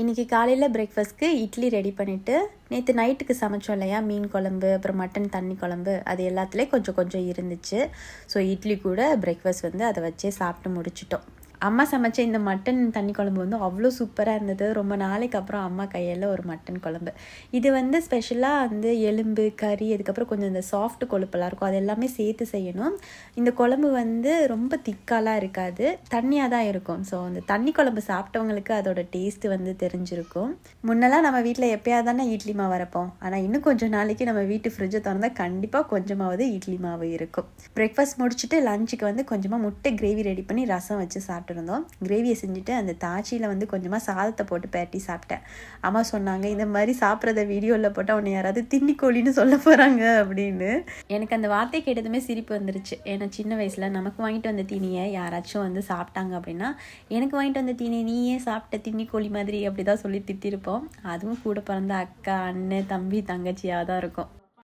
இன்றைக்கி காலையில் பிரேக்ஃபாஸ்ட்க்கு இட்லி ரெடி பண்ணிவிட்டு நேற்று நைட்டுக்கு சமைச்சோம் இல்லையா? மீன் குழம்பு அப்புறம் மட்டன் தண்ணி குழம்பு அது எல்லாத்துலேயும் கொஞ்சம் கொஞ்சம் இருந்துச்சு. ஸோ இட்லி கூட பிரேக்ஃபாஸ்ட் வந்து அதை வச்சே சாப்பிட்டு முடிச்சிட்டோம். அம்மா சமைச்ச இந்த மட்டன் தண்ணி குழம்பு வந்து அவ்வளோ சூப்பராக இருந்தது. ரொம்ப நாளைக்கு அப்புறம் அம்மா கையில் ஒரு மட்டன் குழம்பு. இது வந்து ஸ்பெஷலாக வந்து எலும்பு கறி அதுக்கப்புறம் கொஞ்சம் இந்த சாஃப்ட் கொழுப்பெல்லாம் இருக்கும். அது எல்லாமே சேர்த்து செய்யணும். இந்த குழம்பு வந்து ரொம்ப திக்காலாம் இருக்காது. தண்ணியாக தான் இருக்கும். ஸோ அந்த தண்ணி குழம்பு சாப்பிட்டவங்களுக்கு அதோட டேஸ்ட் வந்து தெரிஞ்சிருக்கும். முன்னெல்லாம் நம்ம வீட்டில் எப்போயாவது தானே இட்லி மாவு வரப்போம் ஆனால் இன்னும் கொஞ்சம் நாளைக்கு நம்ம வீட்டு ஃப்ரிட்ஜை திறந்தால் கண்டிப்பாக கொஞ்சமாவது இட்லி மாவு இருக்கும். பிரேக்ஃபாஸ்ட் முடிச்சுட்டு லஞ்சுக்கு வந்து கொஞ்சமாக முட்டை கிரேவி ரெடி பண்ணி ரசம் வச்சு சாப்பிட்டுருந்தோம். கிரேவியை செஞ்சுட்டு அந்த தாச்சியில் வந்து கொஞ்சமாக சாதத்தை போட்டு பேட்டி சாப்பிட்டேன். அம்மா சொன்னாங்க இந்த மாதிரி சாப்பிட்றத வீடியோவில் போட்டால் உன்னை யாராவது தின்னிக்கோழின்னு சொல்ல போகிறாங்க அப்படின்னு. எனக்கு அந்த வார்த்தை கேட்டதுமே சிரிப்பு வந்துருச்சு. ஏன்னா சின்ன வயசில் நமக்கு வாங்கிட்டு வந்த தீனியை யாராச்சும் வந்து சாப்பிட்டாங்க அப்படின்னா எனக்கு வாங்கிட்டு வந்த தீனியை நீயே சாப்பிட்ட தின்னிக்கோழி மாதிரி அப்படி தான் சொல்லி திட்டிருப்போம். அதுவும் கூட பிறந்த அக்கா அண்ணன் தம்பி தங்கச்சியாக தான் இருக்கும்.